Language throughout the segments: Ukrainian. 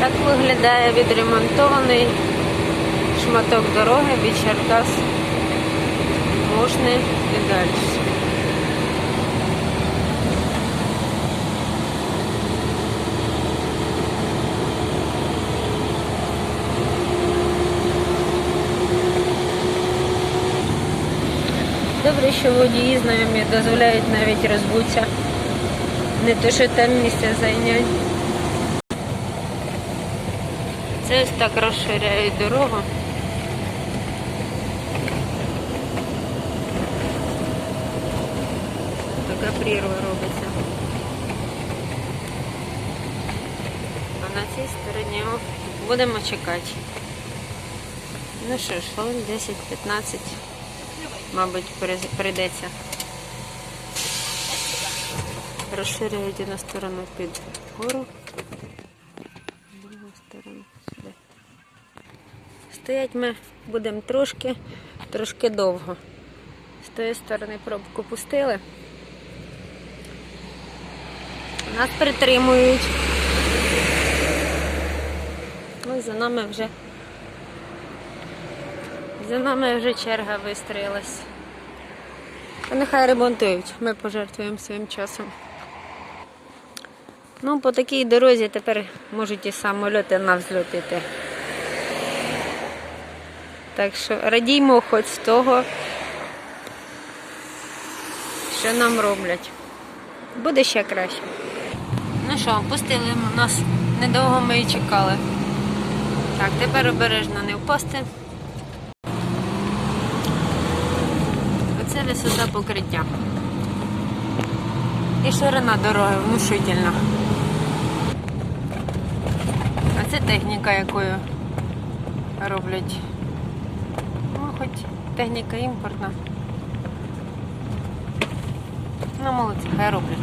Так виглядає відремонтований шматок дороги від Черкас. Можна і далі. Добре, що водії знайомі дозволяють навіть розбутися. Не то, що там місце зайняти. Це ось так розширяють дорогу. Така прірва робиться. А на цій стороні будемо чекати. Ну що ж, хвилин 10-15, мабуть, прийдеться. Розширюють на сторону під гору. Стоять ми будемо трошки, трошки довго. З тої сторони пробку пустили. Нас притримують. Ну, за нами вже за нами вже черга вистроїлась. Нехай ремонтують, ми пожертвуємо своїм часом. Ну, по такій дорозі тепер можуть і самольоти навзльотити. Так що радіймо хоч з того, що нам роблять. Буде ще краще. Ну що, пустили нас, недовго ми і чекали. Так, тепер обережно не впасти. Оце висота покриття. І ширина дороги внушительна. А це техніка, якою роблять. Хоч техніка імпортна. Ну, молодці, хай роблять.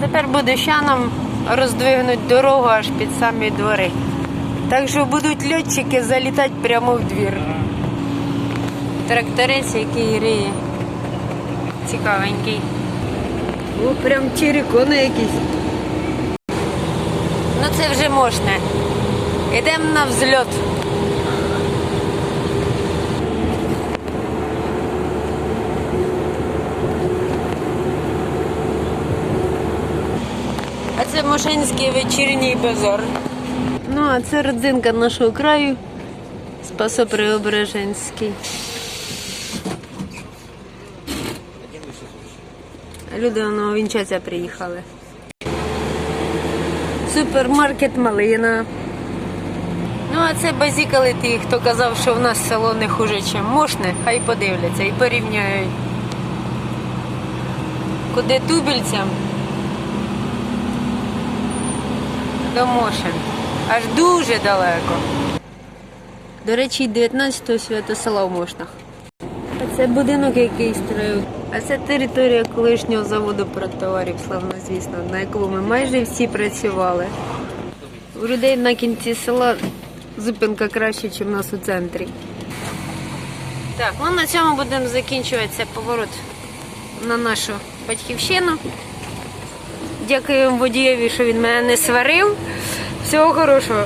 Тепер буде ще нам роздвигнуть дорогу аж під самі двори. Так що будуть льотчики залітати прямо в двір. Тракторець, який риє. Цікавенький. О, прям черекони якісь. Ну це вже можна. Йдемо на взльот. А це Мошенський вечірній базар. Ну, а це родзинка нашого краю. Спасо-Преображенський. Люди воно вінчаться приїхали. Супермаркет Малина. Ну, а це базікали ті, хто казав, що в нас село не хуже, ніж Мошне, хай подивляться і порівняють. Куди тубільцям? До Мошен. Аж дуже далеко. До речі, 19-го свято села в Мошнах. А це будинок, який строїв. А це територія колишнього заводу продтоварів, славно звісно, на якому ми майже всі працювали. У людей на кінці села зупинка краще, ніж у нас у центрі. Так, ну на цьому будемо закінчуватися поворот на нашу батьківщину. Дякую водієві, що він мене не сварив. Всього хорошого.